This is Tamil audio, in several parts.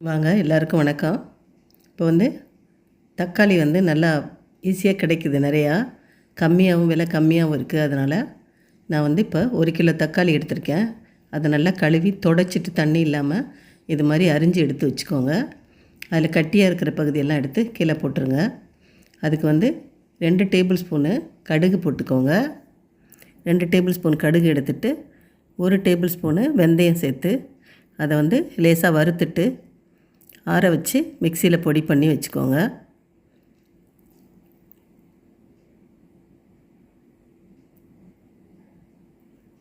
வாங்க எல்லாருக்கும் வணக்கம். இப்போ வந்து தக்காளி வந்து நல்லா ஈஸியாக கிடைக்குது நிறையா. கம்மியாகவும் விலை கம்மியாகவும் இருக்குது அதனால் நான் வந்து இப்போ ஒரு கிலோ தக்காளி எடுத்திருக்கேன். அதை நல்லா கழுவி தொடச்சிட்டு தண்ணி இல்லாமல் இது மாதிரி அரிஞ்சு எடுத்து வச்சுக்கோங்க. அதில் கட்டியாக இருக்கிற பகுதியெல்லாம் எடுத்து கீழே போட்டுருங்க. அதுக்கு வந்து ரெண்டு டேபிள் ஸ்பூனு கடுகு போட்டுக்கோங்க. ரெண்டு டேபிள் ஸ்பூன் கடுகு எடுத்துட்டு ஒரு டேபிள் ஸ்பூனு வெந்தயம் சேர்த்து அதை வந்து லேசாக வறுத்துட்டு ஆற வச்சு மிக்சியில் பொடி பண்ணி வச்சுக்கோங்க.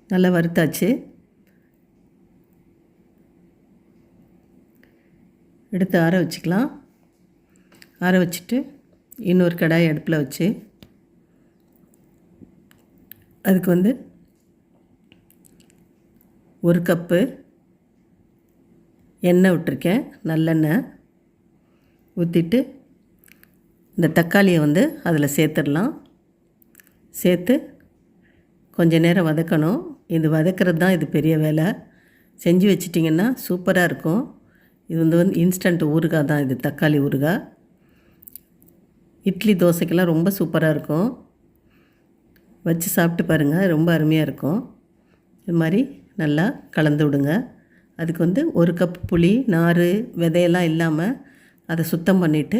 நல்லா வறுத்தாச்சு. எடுத்து ஆற வச்சுக்கலாம். ஆற வச்சுட்டு இன்னொரு கடாய் அடுப்பில் வச்சு அதுக்கு வந்து ஒரு கப்பு எண்ணெய் விட்டுருக்கேன் நல்லெண்ணெய் ஊற்றிட்டு இந்த தக்காளியை வந்து அதில் சேர்த்துடலாம். சேர்த்து கொஞ்ச நேரம் வதக்கணும். இது வதக்கிறது தான் இது பெரிய வேலை. செஞ்சு வச்சிட்டிங்கன்னா சூப்பராக இருக்கும். இது வந்து வந்து இன்ஸ்டன்ட் ஊறுகாய் தான் இது தக்காளி ஊறுகாய். இட்லி தோசைக்கெல்லாம் ரொம்ப சூப்பராக இருக்கும். வச்சு சாப்பிட்டு பாருங்கள் ரொம்ப அருமையாக இருக்கும். இது மாதிரி நல்லா கலந்து விடுங்க. அதுக்கு வந்து ஒரு கப் புளி நார் விதையெல்லாம் இல்லாமல் அதை சுத்தம் பண்ணிவிட்டு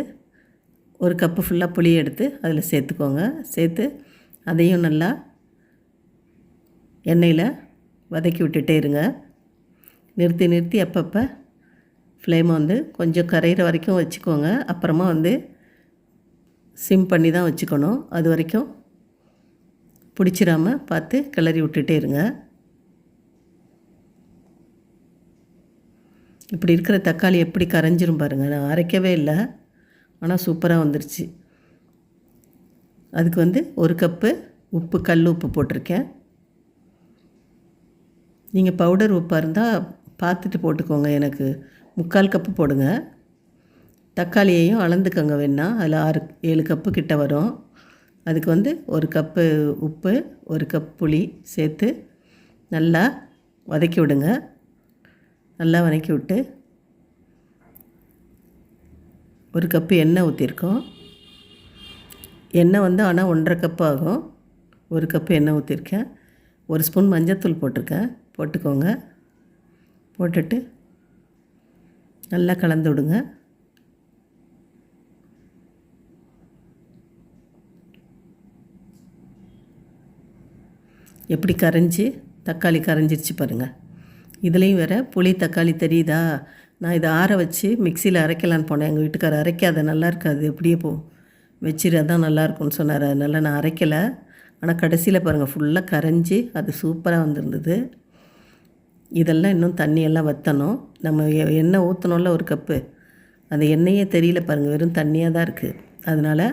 ஒரு கப்பு ஃபுல்லாக புளி எடுத்து அதில் சேர்த்துக்கோங்க. சேர்த்து அதையும் நல்லா எண்ணெயில் வதக்கி விட்டுட்டே இருங்க. நிறுத்தி நிறுத்தி அப்பப்போ ஃப்ளேமை வந்து கொஞ்சம் கரையிற வரைக்கும் வச்சுக்கோங்க. அப்புறமா வந்து சிம் பண்ணி தான் வச்சுக்கணும். அது வரைக்கும் பிடிச்சிடாமல் பார்த்து கிளறி விட்டுட்டே இருங்க. இப்படி இருக்கிற தக்காளி எப்படி கரைஞ்சிரும் பாருங்கள் நான் அரைக்கவே இல்லை. ஆனால் சூப்பராக வந்துருச்சு. அதுக்கு வந்து ஒரு கப்பு உப்பு கல் உப்பு போட்டிருக்கேன். நீங்கள் பவுடர் உப்பாக இருந்தால் பார்த்துட்டு போட்டுக்கோங்க எனக்கு. முக்கால் கப்பு போடுங்க. தக்காளியையும் அளந்துக்கோங்க வேணா. அதில் ஆறு ஏழு கப்பு கிட்ட வரும். அதுக்கு வந்து ஒரு கப்பு உப்பு ஒரு கப் புளி சேர்த்து நல்லா வதக்கி விடுங்க. நல்லா வதக்கி விட்டு ஒரு கப்பு எண்ணெய் ஊற்றிருக்கோம் எண்ணெய் வந்து ஆனால் ஒன்றரை கப்பு ஆகும். ஒரு கப்பு எண்ணெய் ஊற்றிருக்கேன் ஒரு ஸ்பூன் மஞ்சத்தூள் போட்டிருக்கேன். போட்டுக்கோங்க. போட்டுட்டு நல்லா கலந்து விடுங்க. எப்படி கரைஞ்சி தக்காளி கரைஞ்சிருச்சு பாருங்கள் இதுலேயும் வேறு புளி தக்காளி தெரியுதா? நான் இதை ஆற வச்சு மிக்சியில் அரைக்கலான்னு போனேன். எங்கள் வீட்டுக்காரர் அரைக்காத நல்லா இருக்காது எப்படியே போ வச்சிரு அதான் நல்லாயிருக்கும்னு சொன்னார். அதனால் நான் அரைக்கலை. ஆனால் கடைசியில் பாருங்கள் ஃபுல்லாக கரைஞ்சி அது சூப்பராக வந்திருந்தது. இதெல்லாம் இன்னும் தண்ணியெல்லாம் வற்றணும் நம்ம எண்ணெய் ஊற்றணும்ல ஒரு கப்பு. அந்த எண்ணெயே தெரியல பாருங்கள் வெறும் தண்ணியாக தான் இருக்குது அதனால்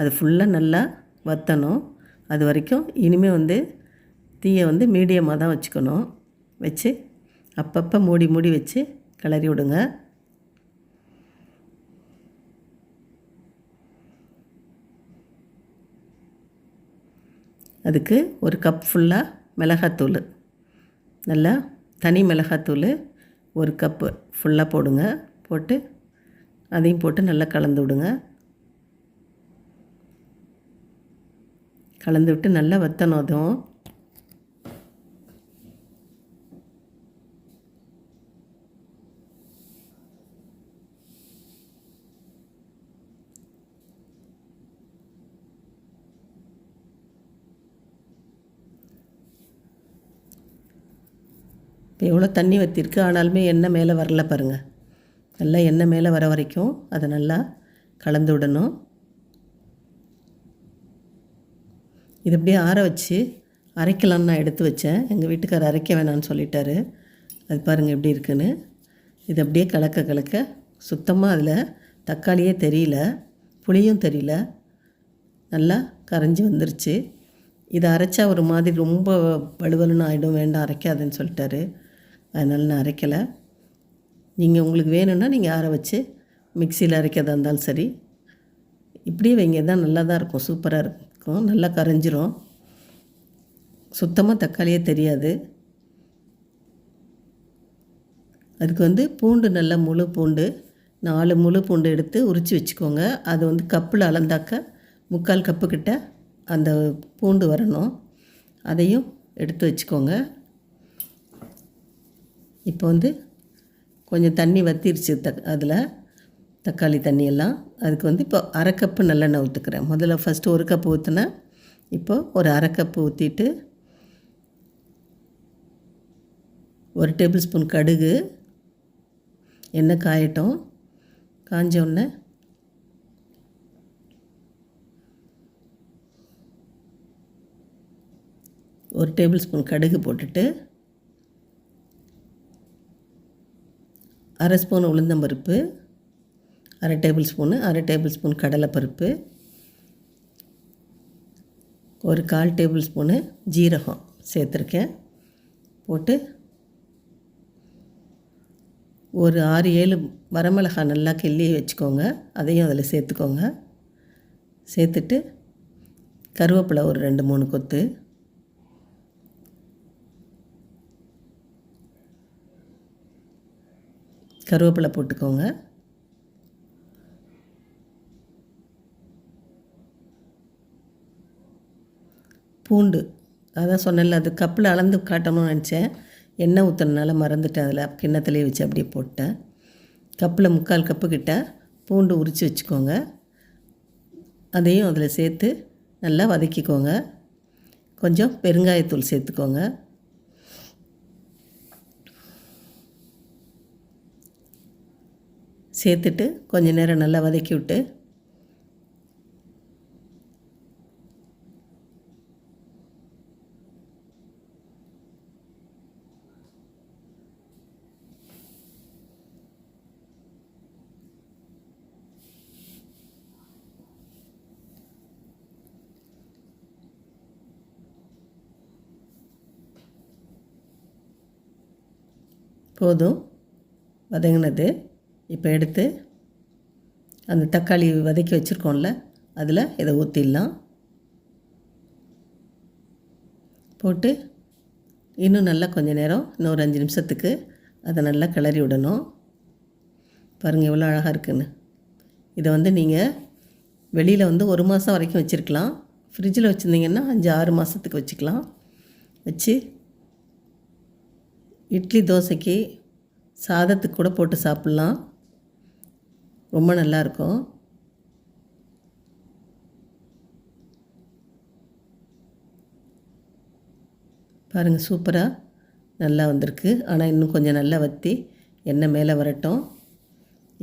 அது ஃபுல்லாக நல்லா வற்றணும் அது வரைக்கும் இனிமேல் வந்து தீயை வந்து மீடியமாக தான் வச்சுக்கணும். வச்சு அப்பப்போ மூடி மூடி வச்சு கிளறி விடுங்க. அதுக்கு ஒரு கப் ஃபுல்லாக மிளகாத்தூள். நல்லா தனி மிளகாத்தூள் ஒரு கப்பு ஃபுல்லாக போடுங்க. போட்டு அதையும் போட்டு நல்லா கலந்து விடுங்க. கலந்து விட்டு நல்லா வத்தணும் அதுவும். இப்போ எவ்வளோ தண்ணி வற்றிருக்கு ஆனாலுமே எண்ணெய் மேலே வரல பாருங்கள் நல்லா எண்ணெய் மேலே வர வரைக்கும் அதை நல்லா கலந்து விடணும். இது அப்படியே ஆற வச்சு அரைக்கலாம்னு நான் எடுத்து வச்சேன். எங்கள் வீட்டுக்காரர் அரைக்க வேணாம்னு சொல்லிட்டாரு. அது பாருங்கள் எப்படி இருக்குன்னு. இது அப்படியே கலக்க கலக்க சுத்தமாக அதில் தக்காளியே தெரியல புளியும் தெரியல. நல்லா கரைஞ்சி வந்துருச்சு. இதை அரைச்சா ஒரு மாதிரி ரொம்ப வலுவலுன்னு ஆகிடும் வேண்டாம் அரைக்காதுன்னு சொல்லிட்டாரு. அதனால் நான் அரைக்கலை. நீங்கள் உங்களுக்கு வேணும்னா நீங்கள் ஆற வச்சு மிக்சியில் அரைக்கிறதா இருந்தாலும் சரி. இப்படியே வைங்க. தான் நல்லா தான் இருக்கும். சூப்பராக இருக்கும். நல்லா கரைஞ்சிரும். சுத்தமாக தக்காளியே தெரியாது. அதுக்கு வந்து பூண்டு நல்லா முழு பூண்டு நாலு முழு பூண்டு எடுத்து உரித்து வச்சுக்கோங்க. அது வந்து கப்பில் அளந்தாக்க முக்கால் கப்புக்கிட்ட அந்த பூண்டு வரணும். அதையும் எடுத்து வச்சுக்கோங்க. இப்போ வந்து கொஞ்சம் தண்ணி வத்திருச்சு தக் அதில் தக்காளி தண்ணியெல்லாம் அதுக்கு வந்து இப்போ அரை கப்பு நல்லெண்ணெய் ஊற்றுக்கிறேன் முதல்ல ஃபஸ்ட்டு ஒரு கப்பு ஊற்றுனேன் இப்போ ஒரு அரை கப்பு ஊற்றிட்டு ஒரு டேபிள் ஸ்பூன் கடுகு எண்ணெய் காயட்டும். காஞ்ச உடனே ஒரு டேபிள் ஸ்பூன் கடுகு போட்டுட்டு அரை ஸ்பூன் உளுந்தம்பருப்பு அரை டேபிள் ஸ்பூனு அரை டேபிள் ஸ்பூன் கடலைப்பருப்பு ஒரு கால் டேபிள் ஸ்பூனு ஜீரகம் சேர்த்துருக்கேன். போட்டு ஒரு ஆறு ஏழு வரமிளகாய் நல்லா கிள்ளி வச்சுக்கோங்க. அதையும் அதில் சேர்த்துக்கோங்க. சேர்த்துட்டு கருவேப்பிலை ஒரு ரெண்டு மூணு கொத்து. கருவேப்பிலை போட்டுக்கோங்க. பூண்டு அதான் சொன்னேன்ல அது கப்பில் அளந்து காட்டணும்னு நினச்சேன். எண்ணெய் ஊற்றுறதுனால மறந்துட்டேன் அதில். கிண்ணத்துலேயே வச்சு அப்படியே போட்டேன். கப்பில் முக்கால் கப்பு கிட்ட பூண்டு உரித்து வச்சுக்கோங்க. அதையும் அதில் சேர்த்து நல்லா வதக்கிக்கோங்க. கொஞ்சம் பெருங்காயத்தூள் சேர்த்துக்கோங்க. சேர்த்துட்டு கொஞ்சம் நேரம் நல்லா வதக்கி விட்டு போதும். வதங்கினது. இப்போ எடுத்து அந்த தக்காளி வதக்கி வச்சுருக்கோம்ல அதில் இதை ஊற்றிடலாம். போட்டு இன்னும் நல்லா கொஞ்சம் நேரம் இன்னொரு அஞ்சு நிமிஷத்துக்கு அதை நல்லா கிளறி விடணும். பாருங்கள் எவ்வளோ அழகாக இருக்குன்னு. இதை வந்து நீங்கள் வெளியில் வந்து ஒரு மாதம் வரைக்கும் வச்சுருக்கலாம். ஃப்ரிட்ஜில் வச்சுருந்தீங்கன்னா அஞ்சு ஆறு மாதத்துக்கு வச்சுக்கலாம். வச்சு இட்லி தோசைக்கு சாதத்துக்கு கூட போட்டு சாப்பிட்லாம். ரொம்ப நல்லாயிருக்கும் பாருங்கள் சூப்பராக நல்லா வந்திருக்கு. ஆனால் இன்னும் கொஞ்சம் நல்லா வற்றி எண்ணெய் மேலே வரட்டும்.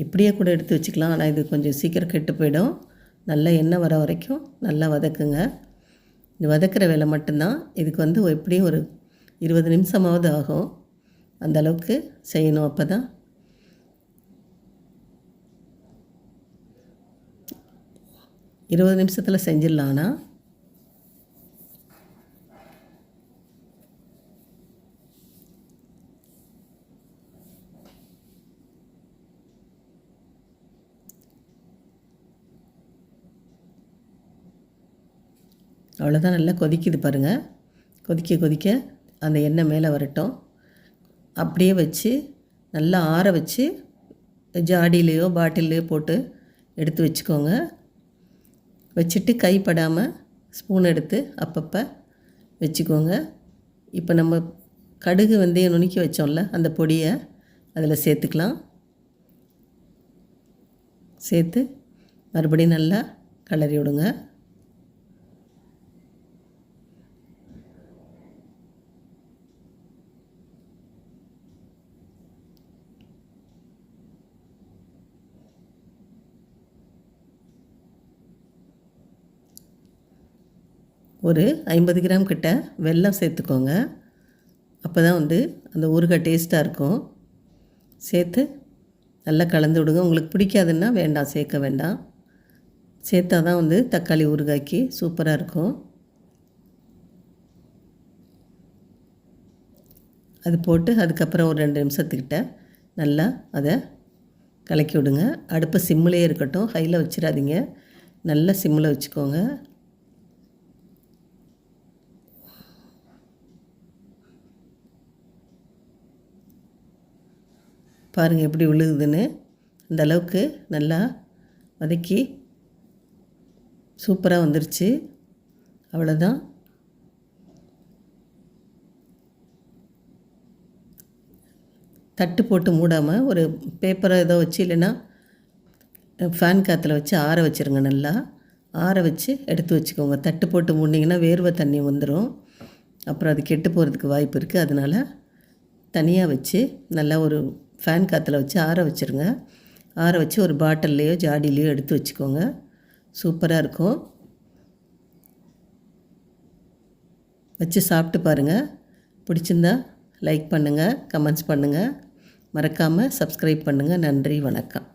இப்படியே கூட எடுத்து வச்சுக்கலாம். ஆனால் இது கொஞ்சம் சீக்கிரம் கெட்டு போயிடும். நல்லா எண்ணெய் வர வரைக்கும் நல்லா வதக்குங்க. இது வதக்கிற வேலை மட்டும்தான். இதுக்கு வந்து எப்படியும் ஒரு இருபது நிமிஷமாவது ஆகும். அந்த அளவுக்கு செய்யணும் அப்போ தான் இருபது நிமிஷத்தில் செஞ்சிடலான்னா அவ்வளோதான் நல்லா கொதிக்குது பாருங்கள் கொதிக்க கொதிக்க அந்த எண்ணெய் மேலே வரட்டும். அப்படியே வச்சு நல்லா ஆற வச்சு ஜாடியிலையோ பாட்டிலையோ போட்டு எடுத்து வச்சுக்கோங்க. வச்சுட்டு கைப்படாமல் ஸ்பூன் எடுத்து அப்பப்போ வச்சுக்கோங்க. இப்போ நம்ம கடுகு வந்து நுணுக்கி வச்சோம்ல அந்த பொடியை அதில் சேர்த்துக்கலாம். சேர்த்து மறுபடியும் நல்லா கிளறி விடுங்க. ஒரு ஐம்பது கிராம் கிட்ட வெல்லம் சேர்த்துக்கோங்க. அப்போ தான் வந்து அந்த ஊறுகாய் டேஸ்ட்டாக இருக்கும். சேர்த்து நல்லா கலந்து விடுங்க. உங்களுக்கு பிடிக்காதுன்னா வேண்டாம் சேர்க்க வேண்டாம். சேர்த்தா தான் வந்து தக்காளி ஊறுகாய்க்கு சூப்பராக இருக்கும். அது போட்டு அதுக்கப்புறம் ஒரு ரெண்டு நிமிஷத்துக்கிட்ட நல்லா அதை கலக்கி விடுங்க. அடுப்பை சிம்மிலே இருக்கட்டும். ஹையில் வச்சிடாதீங்க. நல்லா சிம்மில் வச்சுக்கோங்க. பாருங்கள் எப்படி விழுகுதுன்னு. அந்த அளவுக்கு நல்லா வதக்கி சூப்பராக வந்துருச்சு. அவ்வளோதான் தட்டு போட்டு மூடாமல் ஒரு பேப்பரை ஏதோ வச்சு இல்லைன்னா ஃபேன் காற்றுல வச்சு ஆற வச்சுருங்க நல்லா. ஆற வச்சு எடுத்து வச்சுக்கோங்க. தட்டு போட்டு மூடிங்கன்னா வேர்வை தண்ணி வந்துடும் அப்புறம் அது கெட்டு போகிறதுக்கு வாய்ப்பு இருக்குது அதனால் தனியாக வச்சு நல்லா ஒரு ஃபேன் காற்றுல வச்சு ஆற வச்சுருங்க. ஆற வச்சு ஒரு பாட்டில்லையோ ஜாடிலேயோ எடுத்து வச்சுக்கோங்க. சூப்பராக இருக்கும். வச்சு சாப்பிட்டு பாருங்கள் பிடிச்சிருந்தா லைக் பண்ணுங்கள் கமெண்ட்ஸ் பண்ணுங்கள் மறக்காமல் சப்ஸ்கிரைப் பண்ணுங்கள் நன்றி வணக்கம்.